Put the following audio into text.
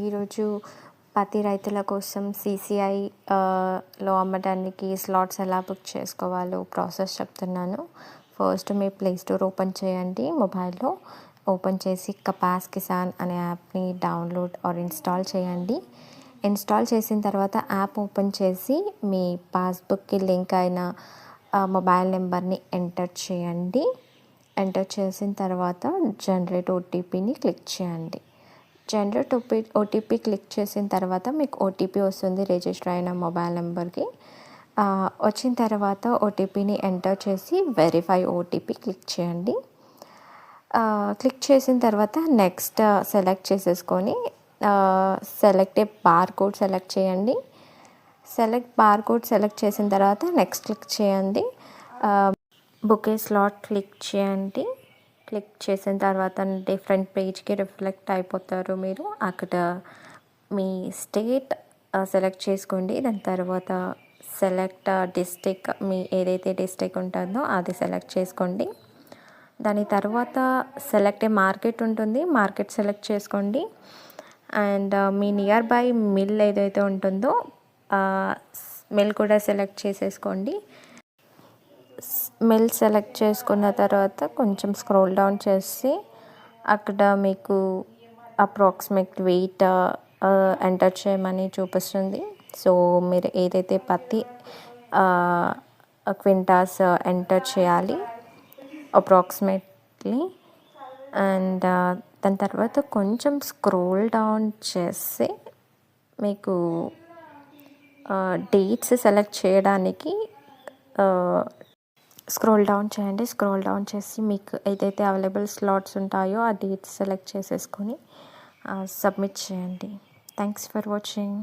ఈరోజు పత్తి రైతుల కోసం సీసీఐ లో అమ్మడానికి స్లాట్స్ ఎలా బుక్ చేసుకోవాలో ప్రాసెస్ చెప్తున్నాను. ఫస్ట్ మీ ప్లే స్టోర్ ఓపెన్ చేయండి మొబైల్లో. ఓపెన్ చేసి కపాస్ కిసాన్ అనే యాప్ని డౌన్లోడ్ ఆర్ ఇన్స్టాల్ చేయండి. ఇన్స్టాల్ చేసిన తర్వాత యాప్ ఓపెన్ చేసి మీ పాస్బుక్కి లింక్ అయిన మొబైల్ నెంబర్ని ఎంటర్ చేయండి. ఎంటర్ చేసిన తర్వాత జనరేట్ ఓటీపీని క్లిక్ చేయండి. జనరేట్ ఓపీ ఓటీపీ క్లిక్ చేసిన తర్వాత మీకు ఓటీపీ వస్తుంది రిజిస్టర్ అయిన మొబైల్ నెంబర్కి వచ్చిన తర్వాత ఓటీపీని ఎంటర్ చేసి వెరిఫై ఓటీపీ క్లిక్ చేయండి. క్లిక్ చేసిన తర్వాత నెక్స్ట్ సెలెక్ట్ చేసేసుకొని సెలెక్ట్ బార్ కోడ్ సెలెక్ట్ చేయండి. సెలెక్ట్ బార్ కోడ్ సెలెక్ట్ చేసిన తర్వాత నెక్స్ట్ క్లిక్ చేయండి. బుకే స్లాట్ క్లిక్ చేయండి. క్లిక్ చేసిన తర్వాత డిఫరెంట్ పేజ్కి రిఫ్లెక్ట్ అయిపోతారు మీరు. అక్కడ మీ స్టేట్ సెలెక్ట్ చేసుకోండి. దాని తర్వాత సెలెక్ట్ డిస్టిక్ మీ ఏదైతే డిస్టిక్ ఉంటుందో అది సెలెక్ట్ చేసుకోండి. దాని తర్వాత సెలెక్ట్ ఏ మార్కెట్ ఉంటుంది మార్కెట్ సెలెక్ట్ చేసుకోండి. అండ్ మీ నియర్ బై మిల్ ఏదైతే ఉంటుందో మిల్ కూడా సెలెక్ట్ చేసేసుకోండి. స్మెల్ సెలెక్ట్ చేసుకున్న తర్వాత కొంచెం స్క్రోల్ డౌన్ చేసి అక్కడ మీకు అప్రాక్సిమేట్ వెయిట్ ఎంటర్ చేయమని చూపిస్తుంది. సో మీరు ఏదైతే పత్తి క్వింటాస్ ఎంటర్ చేయాలి అప్రాక్సిమేట్లీ అండ్ దాని తర్వాత కొంచెం స్క్రోల్ డౌన్ చేసి మీకు డేట్స్ సెలెక్ట్ చేయడానికి స్క్రోల్ డౌన్ చేయండి. స్క్రోల్ డౌన్ చేసి మీకు ఏదైతే అవైలబుల్ స్లాట్స్ ఉంటాయో ఆ డేట్స్ సెలెక్ట్ చేసేసుకొని సబ్మిట్ చేయండి. Thanks for watching.